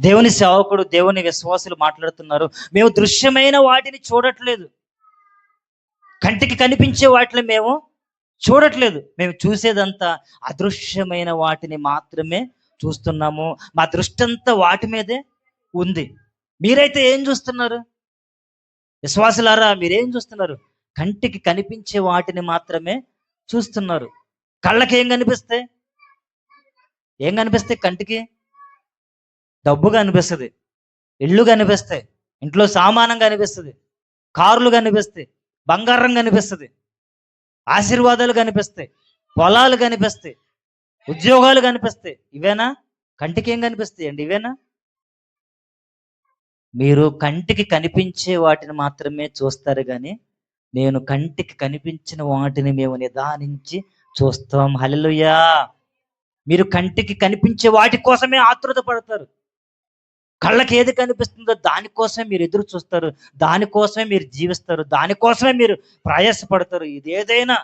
దేవుని సేవకుడు దేవుని విశ్వాసులు మాట్లాడుతున్నారు. మేము దృశ్యమైన వాటిని చూడట్లేదు. కంటికి కనిపించే వాటిని మేము చూడట్లేదు. మేము చూసేదంతా అదృశ్యమైన వాటిని మాత్రమే చూస్తున్నాము. మా దృష్టి అంతా వాటి మీదే ఉంది. మీరైతే ఏం చూస్తున్నారు? విశ్వాసులారా మీరేం చూస్తున్నారు? కంటికి కనిపించే వాటిని మాత్రమే చూస్తున్నారు. కళ్ళకి ఏం కనిపిస్తాయి? ఏం కనిపిస్తాయి కంటికి? డబ్బు కనిపిస్తుంది ఇళ్ళు కనిపిస్తాయి ఇంట్లో సామానం కనిపిస్తుంది కార్లు కనిపిస్తాయి బంగారం కనిపిస్తుంది ఆశీర్వాదాలు కనిపిస్తాయి పొలాలు కనిపిస్తాయి ఉద్యోగాలు కనిపిస్తాయి ఇవేనా? కంటికి ఏం కనిపిస్తాయి అండి ఇవేనా? మీరు కంటికి కనిపించే వాటిని మాత్రమే చూస్తారు కానీ నేను కంటికి కనిపించిన వాటిని మేము నిదానించి చూస్తాం. హలలుయా మీరు కంటికి కనిపించే వాటి కోసమే ఆతృత పడతారు. కళ్ళకి ఏది కనిపిస్తుందో దానికోసమే మీరు ఎదురు చూస్తారు దానికోసమే మీరు జీవిస్తారు దానికోసమే మీరు ప్రయాసపడతారు. ఇది ఏదైనా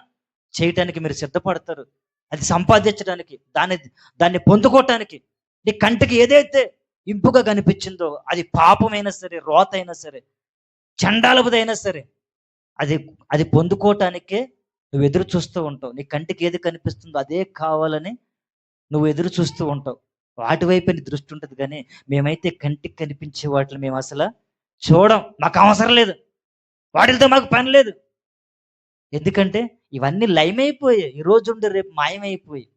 చేయటానికి మీరు సిద్ధపడతారు. అది సంపాదించడానికి దాన్ని దాన్ని పొందుకోవటానికి. నీ కంటికి ఏదైతే ఇంపుగా కనిపించిందో అది పాపమైనా సరే రోత అయినా సరే చండాలపుదైనా సరే అది అది పొందుకోవటానికే నువ్వు ఎదురు చూస్తూ ఉంటావు. నీ కంటికి ఏది కనిపిస్తుందో అదే కావాలని నువ్వు ఎదురు చూస్తూ ఉంటావు. వాటి వైపు దృష్టి ఉంటుంది కానీ మేమైతే కంటికి కనిపించే వాటిని మేము అసలు చూడం. మాకు అవసరం లేదు. వాటితో మాకు పని లేదు. ఎందుకంటే ఇవన్నీ లయమైపోయాయి. ఈ రోజు ఉండి రేపు మాయమైపోయి.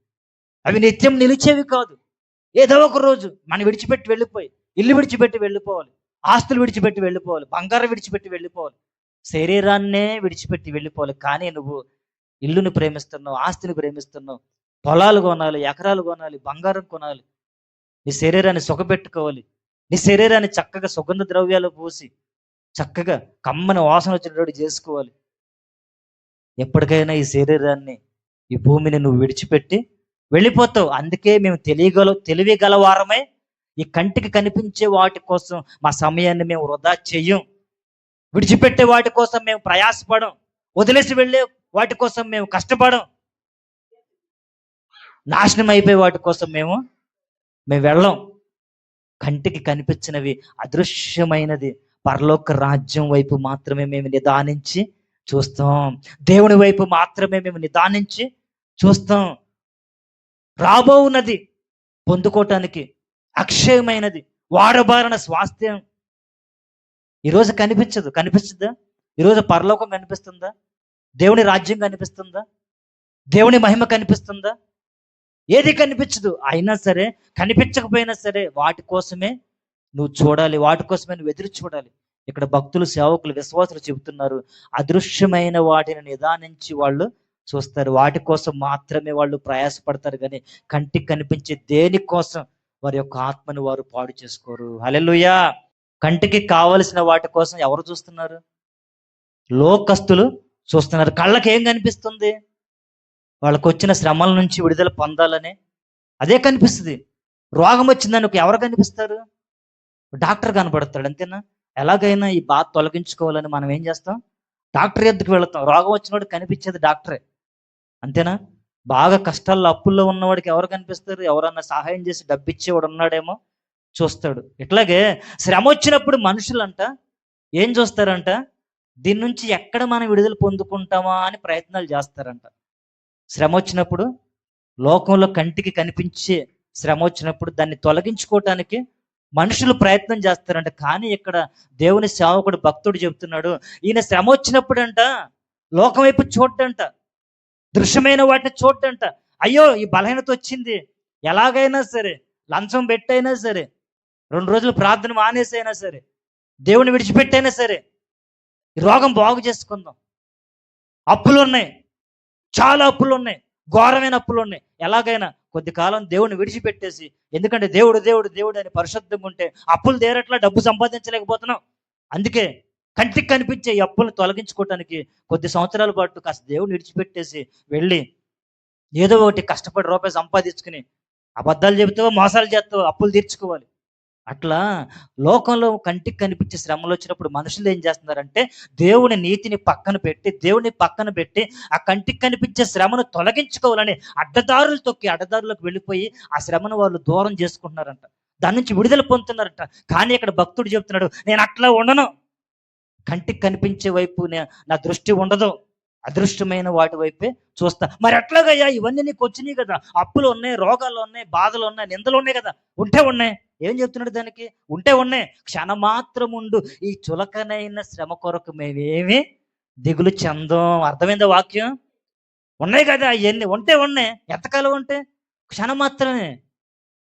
అవి నిత్యం నిలిచేవి కాదు. ఏదో ఒక రోజు మనం విడిచిపెట్టి వెళ్ళిపోయి ఇల్లు విడిచిపెట్టి వెళ్ళిపోవాలి ఆస్తులు విడిచిపెట్టి వెళ్ళిపోవాలి బంగారం విడిచిపెట్టి వెళ్ళిపోవాలి శరీరాన్నే విడిచిపెట్టి వెళ్ళిపోవాలి. కానీ నువ్వు ఇల్లుని ప్రేమిస్తున్నావు ఆస్తిని ప్రేమిస్తున్నావు పొలాలు కొనాలి ఎకరాలు కొనాలి బంగారం కొనాలి నీ శరీరాన్ని సుఖపెట్టుకోవాలి. నీ శరీరాన్ని చక్కగా సుగంధ ద్రవ్యాలు పూసి చక్కగా కమ్మని వాసన వచ్చినట్టు చేసుకోవాలి. ఎప్పటికైనా ఈ శరీరాన్ని ఈ భూమిని నువ్వు విడిచిపెట్టి వెళ్ళిపోతావు. అందుకే మేము తెలియగల తెలివి ఈ కంటికి కనిపించే వాటి కోసం మా సమయాన్ని మేము వృధా చెయ్యం విడిచిపెట్టే వాటి కోసం మేము ప్రయాసపడం. వదిలేసి వెళ్ళే వాటి కోసం మేము కష్టపడం. నాశనం అయిపోయే వాటి కోసం మేము మేము వెళ్ళం. కంటికి కనిపించినవి అదృశ్యమైనది. పరలోక రాజ్యం వైపు మాత్రమే మేము నిదానించి చూస్తాం. దేవుని వైపు మాత్రమే మేము నిదానించి చూస్తాం. రాబోవున్నది పొందుకోవటానికి అక్షయమైనది. వాడబారిన స్వాస్థ్యం. ఈరోజు కనిపించదు. కనిపిస్తుందా ఈరోజు పరలోకం కనిపిస్తుందా? దేవుని రాజ్యం కనిపిస్తుందా? దేవుని మహిమ కనిపిస్తుందా? ఏది కనిపించదు. అయినా సరే కనిపించకపోయినా సరే వాటి కోసమే నువ్వు చూడాలి. వాటి కోసమే నువ్వు ఎదురు చూడాలి. ఇక్కడ భక్తులు సేవకులు విశ్వాసులు చెబుతున్నారు అదృశ్యమైన వాటిని నిదానించి వాళ్ళు చూస్తారు. వాటి కోసం మాత్రమే వాళ్ళు ప్రయాసపడతారు కానీ కంటికి కనిపించే దేనికోసం వారి యొక్క ఆత్మను వారు పాడు చేసుకోరు. హలెలుయా కంటికి కావలసిన వాటి కోసం ఎవరు చూస్తున్నారు? లోకస్తులు చూస్తున్నారు. కళ్ళకి ఏం కనిపిస్తుంది? వాళ్ళకు వచ్చిన శ్రమల నుంచి విడుదల పొందాలని అదే కనిపిస్తుంది. రోగం వచ్చిందని ఎవరు కనిపిస్తారు? డాక్టర్ కనపడతాడు అంతేనా? ఎలాగైనా ఈ బాధ తొలగించుకోవాలని మనం ఏం చేస్తాం? డాక్టర్ ఎద్దుకు వెళతాం. రోగం వచ్చినవాడు కనిపించేది డాక్టరే అంతేనా? బాగా కష్టాల్లో అప్పుల్లో ఉన్నవాడికి ఎవరు కనిపిస్తారు? ఎవరన్నా సహాయం చేసి డబ్బిచ్చేవాడు ఉన్నాడేమో చూస్తాడు. ఇట్లాగే శ్రమ వచ్చినప్పుడు మనుషులంట ఏం చూస్తారంట? దీని నుంచి ఎక్కడ మనం విడుదల పొందుకుంటామా అని ప్రయత్నాలు చేస్తారంట. శ్రమ వచ్చినప్పుడు లోకంలో కంటికి కనిపించే శ్రమ వచ్చినప్పుడు దాన్ని తొలగించుకోవటానికి మనుషులు ప్రయత్నం చేస్తారంట. కానీ ఇక్కడ దేవుని సేవకుడు భక్తుడు చెబుతున్నాడు ఈయన శ్రమ వచ్చినప్పుడంట లోకం వైపు చూడంట దృశ్యమైన వాటిని చూడంట అయ్యో ఈ బలహీనత వచ్చింది. ఎలాగైనా సరే లంచం పెట్టైనా సరే రెండు రోజులు ప్రార్థన మానేసైనా సరే దేవుని విడిచిపెట్టైనా సరే రోగం బాగు చేసుకుందాం. అప్పులు ఉన్నాయి. చాలా అప్పులు ఉన్నాయి ఘోరమైన అప్పులు ఉన్నాయి. ఎలాగైనా కొద్ది కాలం దేవుని విడిచిపెట్టేసి ఎందుకంటే దేవుడు దేవుడు దేవుడు అని పరిశుద్ధంగా ఉంటే అప్పులు తీరట్లా డబ్బు సంపాదించలేకపోతున్నాం. అందుకే కంటికి కనిపించే ఈ అప్పులను తొలగించుకోవటానికి కొద్ది సంవత్సరాల పాటు కాస్త దేవుని విడిచిపెట్టేసి వెళ్ళి ఏదో ఒకటి కష్టపడి రూపాయి సంపాదించుకుని అబద్ధాలు చెబుతావో మోసాలు చేస్తావో అప్పులు తీర్చుకోవాలి. అట్లా లోకంలో కంటికి కనిపించే శ్రమలు వచ్చినప్పుడు మనుషులు ఏం చేస్తున్నారంటే దేవుని నీతిని పక్కన పెట్టి దేవుని పక్కన పెట్టి ఆ కంటికి కనిపించే శ్రమను తొలగించుకోవాలని అడ్డదారులు తొక్కి అడ్డదారులకు వెళ్ళిపోయి ఆ శ్రమను వాళ్ళు దూరం చేసుకుంటున్నారంట. దాని నుంచి విడుదల పొందుతున్నారట. కానీ ఇక్కడ భక్తుడు చెప్తున్నాడు నేను అట్లా ఉండను. కంటికి కనిపించే వైపు నా దృష్టి ఉండదు. అదృష్టమైన వాటి వైపే చూస్తా. మరి ఎట్లాగయ్యా ఇవన్నీ నీకు వచ్చినాయి కదా. అప్పులు ఉన్నాయి రోగాలు ఉన్నాయి బాధలు ఉన్నాయి నిందలు ఉన్నాయి కదా. ఉంటే ఉన్నాయి. ఏం చెప్తున్నాడు దానికి? ఉంటే ఉన్నాయి. క్షణమాత్రం ఉండు. ఈ చులకనైన శ్రమ కొరకు మేమేమి దిగులు చెందం. అర్థమైందా వాక్యం? ఉన్నాయి కదా అవన్నీ ఉంటే ఉన్నాయి. ఎంతకాలం ఉంటే? క్షణం మాత్రమే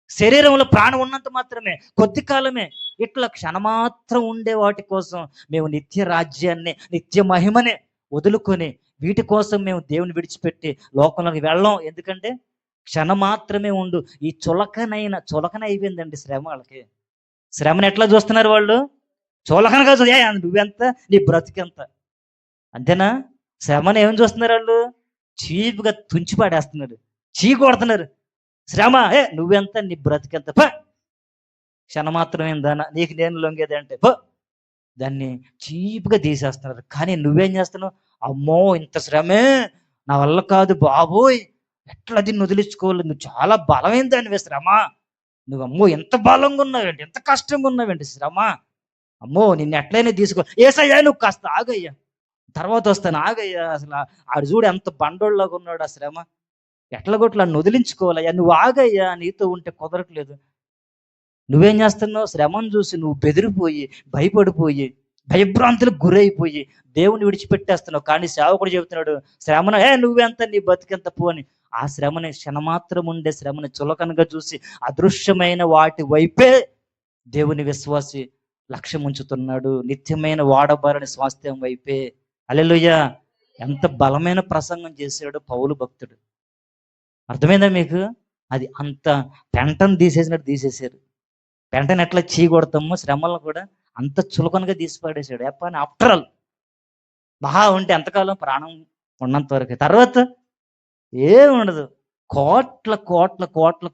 శరీరంలో ప్రాణం ఉన్నంత మాత్రమే. కొద్ది కాలమే. ఇట్లా క్షణమాత్రం ఉండే వాటి కోసం మేము నిత్య రాజ్యాన్ని నిత్య మహిమని వదులుకొని వీటి కోసం మేము దేవుని విడిచిపెట్టి లోకంలోకి వెళ్ళం. ఎందుకంటే క్షణం మాత్రమే ఉండు. ఈ చులకనైన చులకన అయిపోయిందండి శ్రమ వాళ్ళకి. శ్రమను ఎట్లా చూస్తున్నారు వాళ్ళు? చులకనగా చూ నువ్వెంత? నీ బ్రతికెంత? అంతేనా? శ్రమను ఏం చూస్తున్నారు వాళ్ళు? చీపుగా తుంచి పాడేస్తున్నారు. చీ కొడుతున్నారు. శ్రమ ఏ నువ్వెంత? నీ బ్రతికెంత? పో! క్షణమాత్రమేందానా నీకు నేను లొంగేది అంటే పో! దాన్ని చీపుగా తీసేస్తున్నారు. కానీ నువ్వేం చేస్తున్నావు? అమ్మో ఇంత శ్రమే? నా వల్ల కాదు బాబోయ్. ఎట్లా దీన్ని వదిలించుకోవాలి? నువ్వు చాలా బలమైన దానివే శ్రమ. నువ్వు అమ్మో ఎంత బలంగా ఉన్నావేంటి? ఎంత కష్టంగా ఉన్నావేంటి శ్రమ? అమ్మో నిన్ను ఎట్లయినా తీసుకో. ఏసయ్యా నువ్వు కాస్త ఆగయ్యా. తర్వాత వస్తాను ఆగయ్యా. అసలు ఆడు చూడు ఎంత బండోళ్ళగా ఉన్నాడు ఆ శ్రమ. ఎట్లా కొట్లా వదిలించుకోవాలయ్యా? నువ్వు ఆగయ్యా నీతో ఉంటే కుదరట్లేదు. నువ్వేం చేస్తున్నావు? శ్రమను చూసి నువ్వు బెదిరిపోయి భయపడిపోయి భయభ్రాంతులకు గురైపోయి దేవుని విడిచిపెట్టేస్తున్నావు. కానీ సేవకుడు చెబుతున్నాడు శ్రమను ఏ నువ్వెంత నీ బతికెంత పో అని. ఆ శ్రమని క్షణమాత్రం ఉండే శ్రమని చులకనగా చూసి అదృశ్యమైన వాటి వైపే దేవుని విశ్వాసి లక్ష్యం ఉంచుతున్నాడు నిత్యమైన వాడబారని స్వాస్థ్యం వైపే. అలెలుయ్య ఎంత బలమైన ప్రసంగం చేశాడు పౌలు భక్తుడు. అర్థమైందా మీకు? అది అంత పెంటను తీసేసినట్టు తీసేశారు. పెంటను ఎట్లా చీకొడతామో శ్రమలను కూడా అంత చులకనగా తీసి ఎప్పని ఎప్ప ఆఫ్టర్ ఆల్ మహా ఉంటే ఎంతకాలం ప్రాణం ఉన్నంత వరకు. తర్వాత ఏం ఉండదు కోట్ల కోట్ల కోట్ల